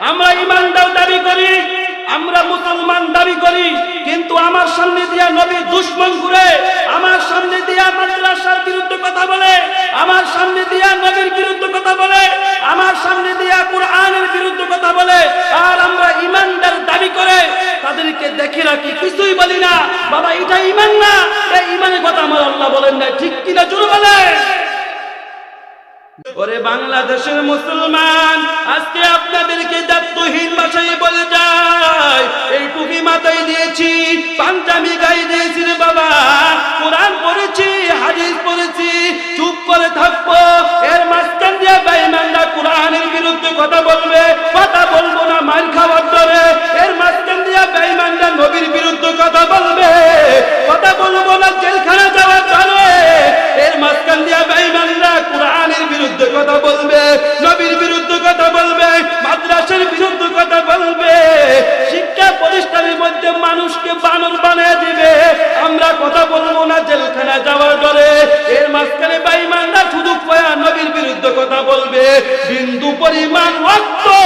আমরা ইমানদার দাবি করি, আমরা মুসলমান দাবি করি, কিন্তু আমার সামনে দিয়া নবী দুশ্মন ঘুরে, আমার সামনে দিয়া মাদ্রাসার বিরুদ্ধে কথা বলে, আমার সামনে দিয়া নবীর বিরুদ্ধে কথা বলে, আমার সামনে দিয়া কোরআনের বিরুদ্ধে কথা বলে, আর আমরা ইমানদার দাবি করে, তাদেরকে দেখে রাখি, কিছুই বলি না। বাবা, এটা ইমান না এই ইমানের কথা আমার আল্লাহ বলেন না ঠিক কিনা জোরে বলে ওরে বাংলাদেশের মুসলমান, আজকে আপনাদেরকে দাত্তহীন ভাষায় বলে যায় এই টুপি মাথায় দিয়েছি, পাঞ্জাবি গায়ে দিয়েছি বাবা। কোরআন পড়েছি, হাদিস পড়েছি, চুপ করে থাকব। এর মাঝখান দিয়ে বেঈমানরা কোরআনের বিরুদ্ধে কথা বলবে কথা বলবে, নবীর বিরুদ্ধে কথা বলবে, মাদ্রাসার বিরুদ্ধে কথা বলবে। শিক্ষা প্রতিষ্ঠানের মধ্যে মানুষকে বানর বানিয়ে দিবে। আমরা কথা বলব না জেলখানা যাওয়ার ডরে এর মাঝখানে বাইমানরা শুধু নবীর বিরুদ্ধে কথা বলবে। বিন্দু পরিমাণ থাকতে